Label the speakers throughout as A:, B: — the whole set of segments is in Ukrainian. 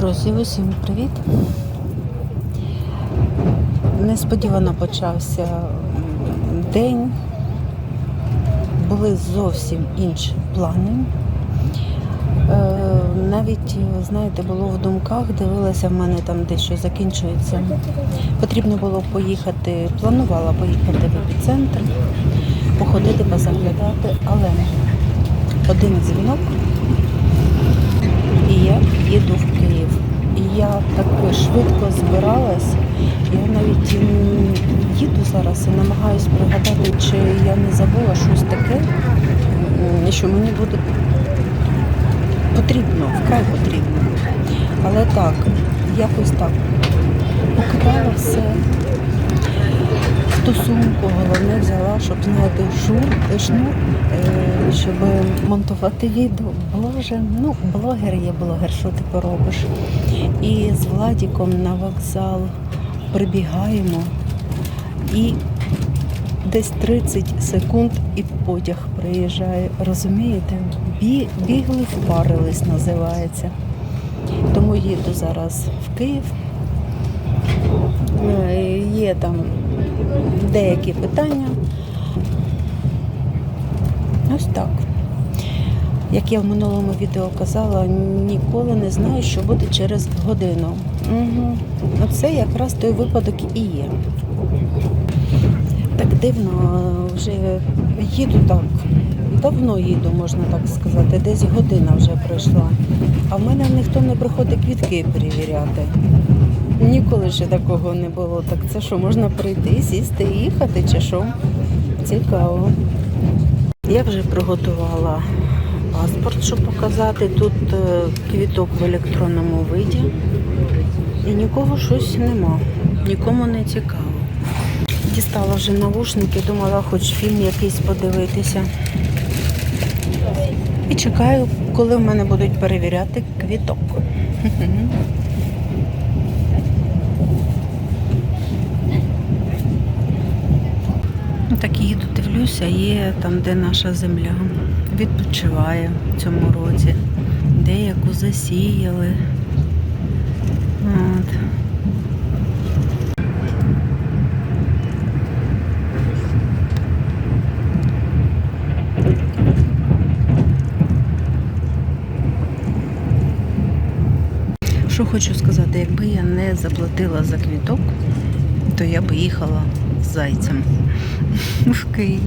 A: Друзі, усім привіт! Несподівано почався день. Були зовсім інші плани. Е, Навіть, знаєте, було в думках, дивилася, в мене там дещо закінчується. Потрібно було поїхати, планувала поїхати в епіцентр, походити, позаглядати, але один дзвінок і я їду в я так швидко збиралась. Я навіть їду зараз і намагаюся пригадати, чи я не забула щось таке, що мені буде потрібно, вкрай потрібно. Але так, якось так. Покидала все. Ту сумку головне взяла, щоб знаєте, шур, шнур, е, щоб монтувати відео. Боже, ну блогер є блогер, що ти поробиш. І з Владіком на вокзал прибігаємо і десь 30 секунд і потяг приїжджає. Розумієте? Бі, бігли, впарились, називається. Тому їду зараз в Київ. Е, Є там деякі питання. Ось так. Як я в минулому відео казала, ніколи не знаю, що буде через годину. Угу. Оце якраз той випадок і є. Так дивно, вже їду так. Давно їду, можна так сказати, десь година вже пройшла. А в мене ніхто не приходить квітки перевіряти. Ніколи ще такого не було. Так це що, можна прийти, сісти і їхати чи що? Цікаво. Я вже приготувала паспорт, щоб показати. Тут е, квіток в електронному виді. І нікого щось нема. Нікому не цікаво. Дістала вже навушники, думала, хоч фільм якийсь подивитися. І чекаю, коли в мене будуть перевіряти квіток. Ну, Так їду, дивлюся, є там, де наша земля відпочиває в цьому році, деяку засіяли. От. Що хочу сказати, якби я не заплатила за квіток, то я б їхала зайцем в Київ.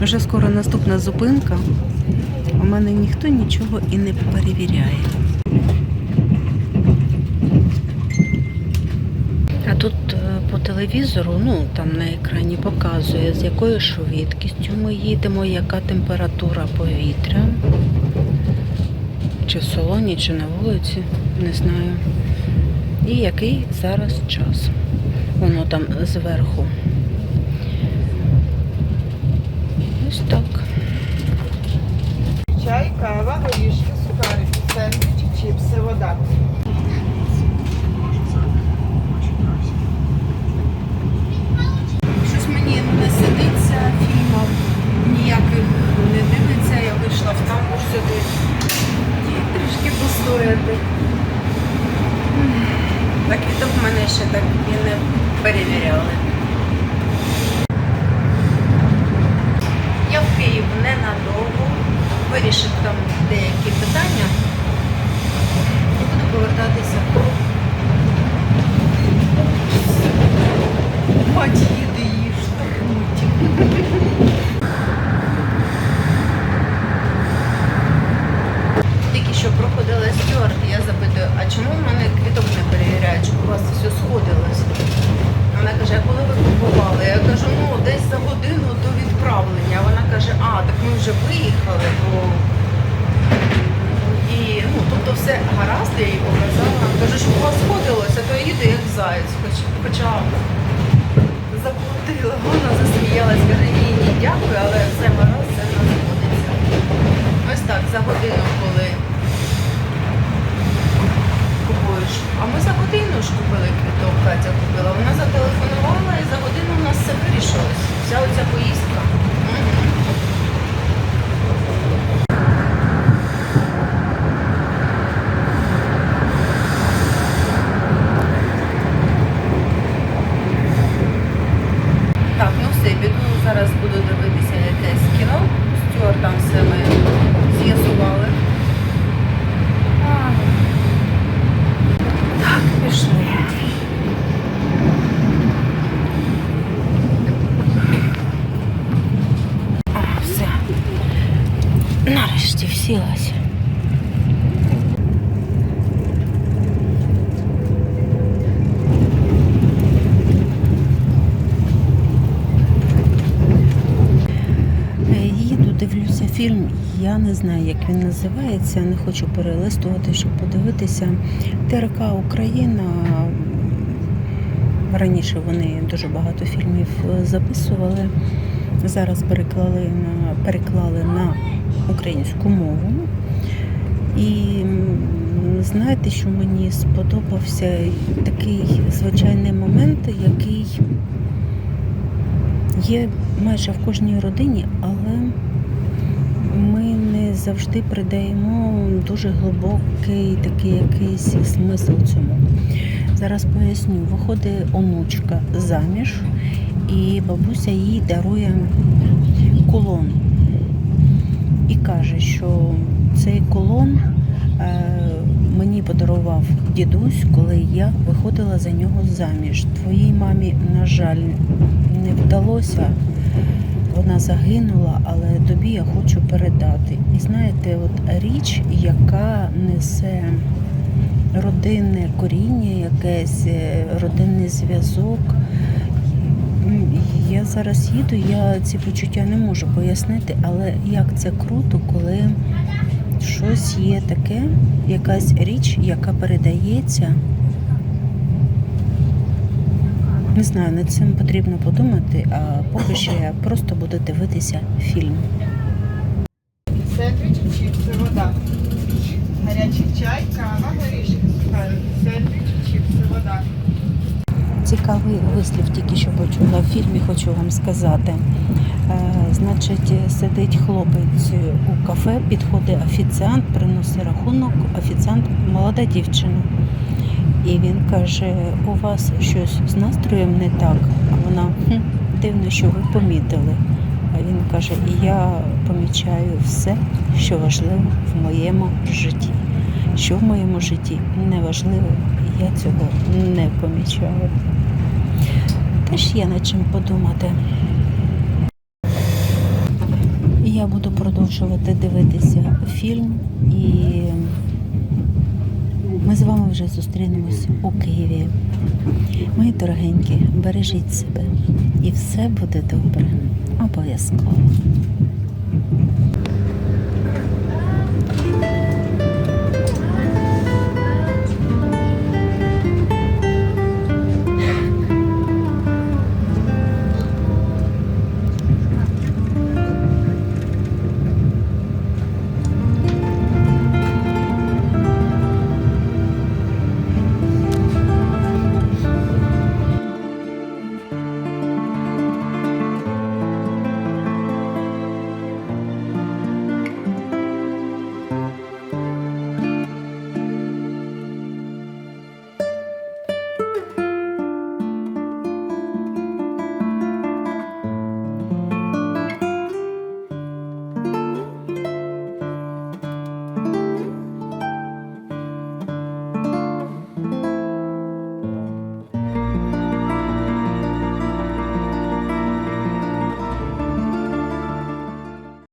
A: Вже скоро наступна зупинка. У мене ніхто нічого і не перевіряє. А тут е, по телевізору, ну там на екрані показує, з якою швидкістю ми їдемо, яка температура повітря. Чи в салоні, чи на вулиці, не знаю. І який зараз час. Воно там зверху. Ось так.
B: Чай, кава, горішки, сухарики, сендвічі, чіпси, вода.
A: Щось мені не сидиться, фільмів ніяких не дивиться. Я вийшла в тамбур сюди і трішки постояти. Так квіток в мене ще так і не перевіряли. Я в Київ ненадовго, вирішив там деякі питання і буду повертатися. Мать їде її штовхнуть. Тільки що проходила стюард, і я запитую, а чому в мене квіток не перевіряють, щоб у вас все сходилось? Вона каже, а коли ви купували? Я кажу, ну десь за годину до відправлення. Вона каже, а, так ми вже виїхали, бо і ну, тобто все гаразд, я їй показала. Кажу, що у вас сходилося, то я їду як заєць, хоч, Нарешті всілася. Е, їду, дивлюся фільм, я не знаю, як він називається, не хочу перелистувати, щоб подивитися. ТРК Україна. Раніше вони дуже багато фільмів е, записували. Зараз переклали на, переклали на українську мову. І знаєте, що мені сподобався такий звичайний момент, який є майже в кожній родині, але ми не завжди придаємо дуже глибокий такий якийсь смисл цьому. Зараз поясню, виходить онучка заміж, і бабуся їй дарує кулон. І каже, що цей кулон е, мені подарував дідусь, коли я виходила за нього заміж. Твоїй мамі, на жаль, не вдалося. Вона загинула, але тобі я хочу передати. І знаєте, от річ, яка несе родинне коріння, якесь е, родинний зв'язок. Я зараз їду, я ці почуття не можу пояснити, але як це круто, коли щось є таке, якась річ, яка передається. Не знаю, над цим потрібно подумати, а поки що я просто буду дивитися фільм.
B: Сендвічі, чіпси, вода. Гарячий чай, кава, горішки, сухарики. Сендвічі, чіпси, вода.
A: Цікавий вислів тільки що почула в фільмі, хочу вам сказати. Е, значить, сидить хлопець у кафе, підходить офіціант, приносить рахунок, офіціант молода дівчина. І він каже, у вас щось з настроєм не так. А вона хм, дивно, що ви помітили. А він каже, я помічаю все, що важливо в моєму житті. Що в моєму житті не важливо, я цього не помічаю. Теж є над чим подумати. Я буду продовжувати дивитися фільм і ми з вами вже зустрінемось у Києві. Мої дорогенькі, бережіть себе і все буде добре. Обов'язково.